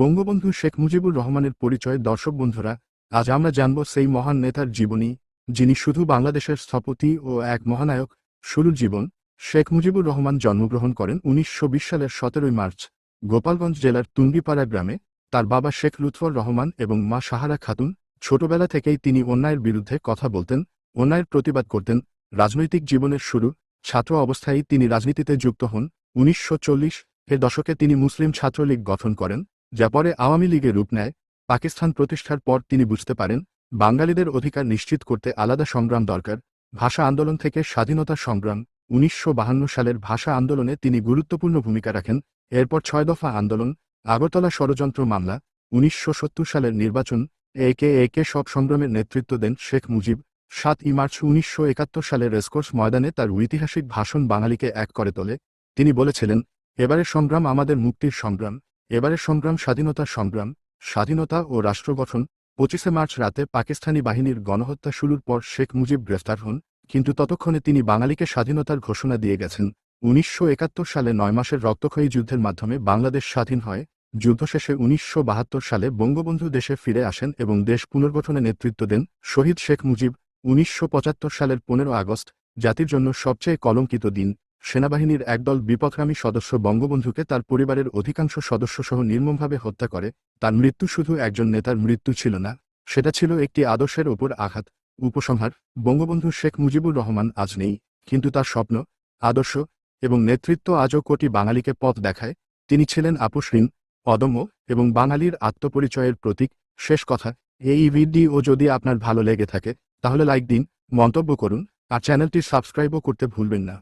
বঙ্গবন্ধু শেখ মুজিবুর রহমানের পরিচয় দর্শক বন্ধুরা, আজ আমরা জানব সেই মহান নেতার জীবনী, যিনি শুধু বাংলাদেশের স্থপতি ও এক মহানায়ক, শুরুর জীবন, শেখ মুজিবুর রহমান জন্মগ্রহণ করেন উনিশশো বিশ সালের সতেরোই মার্চ, গোপালগঞ্জ জেলার তুঙ্গিপাড়া গ্রামে। তার বাবা শেখ লুৎফর রহমান এবং মা সাহারা খাতুন ছোটবেলা থেকেই তিনি অন্যায়ের বিরুদ্ধে কথা বলতেন, অন্যায়ের প্রতিবাদ করতেন, রাজনৈতিক জীবনের শুরু, ছাত্র অবস্থায় তিনি রাজনীতিতে যুক্ত হন। উনিশশো চল্লিশ এর দশকে তিনি মুসলিম ছাত্রলীগ গঠন করেন। যা পরে আওয়ামী লীগে রূপ নেয়, পাকিস্তান প্রতিষ্ঠার পর তিনি বুঝতে পারেন, বাঙালিদের অধিকার নিশ্চিত করতে আলাদা সংগ্রাম দরকার। ভাষা আন্দোলন থেকে স্বাধীনতা সংগ্রাম, উনিশশো সালের ভাষা আন্দোলনে তিনি গুরুত্বপূর্ণ ভূমিকা রাখেন। এরপর ছয় দফা আন্দোলন, আগরতলা ষড়যন্ত্র মামলা, উনিশশো সত্তর সালের নির্বাচন, একে একে সব সংগ্রামের নেতৃত্ব দেন শেখ মুজিব। সাত ই মার্চ উনিশশো একাত্তর সালের রেসকোর্স ময়দানে তার ঐতিহাসিক ভাষণ বাঙালিকে এক করে তোলে। তিনি বলেছিলেন, এবারের সংগ্রাম আমাদের মুক্তির সংগ্রাম। এবারের সংগ্রাম, স্বাধীনতা সংগ্রাম, স্বাধীনতা ও রাষ্ট্র গঠন। পঁচিশে মার্চ রাতে পাকিস্তানি বাহিনীর গণহত্যা শুরুর পর শেখ মুজিব গ্রেফতার হন, কিন্তু ততক্ষণে তিনি বাঙালিকে স্বাধীনতার ঘোষণা দিয়ে গেছেন। উনিশশো একাত্তর সালে নয় মাসের রক্তক্ষয়ী যুদ্ধের মাধ্যমে বাংলাদেশ স্বাধীন হয়। যুদ্ধ শেষে উনিশশো বাহাত্তর সালে বঙ্গবন্ধু দেশে ফিরে আসেন এবং দেশ পুনর্গঠনে নেতৃত্ব দেন শহীদ শেখ মুজিব। উনিশশো পঁচাত্তর সালের পনেরো আগস্ট, জাতির জন্য সবচেয়ে কলঙ্কিত দিন। সেনাবাহিনীর একদল বিপথগামী সদস্য বঙ্গবন্ধুকে তার পরিবারের অধিকাংশ সদস্যসহ নির্মমভাবে হত্যা করে। তার মৃত্যু শুধু একজন নেতার মৃত্যু ছিল না, সেটা ছিল একটি আদর্শের ওপর আঘাত, উপসংহার। বঙ্গবন্ধু শেখ মুজিবুর রহমান আজ নেই, কিন্তু তার স্বপ্ন, আদর্শ এবং নেতৃত্ব আজও কোটি বাঙালিকে পথ দেখায়। তিনি ছিলেন আপোষহীন, অদম্য এবং বাঙালির আত্মপরিচয়ের প্রতীক। শেষ কথা, এই ভিডিও যদি আপনার ভালো লেগে থাকে, তাহলে লাইক দিন, মন্তব্য করুন, আর চ্যানেলটি সাবস্ক্রাইবও করতে ভুলবেন না।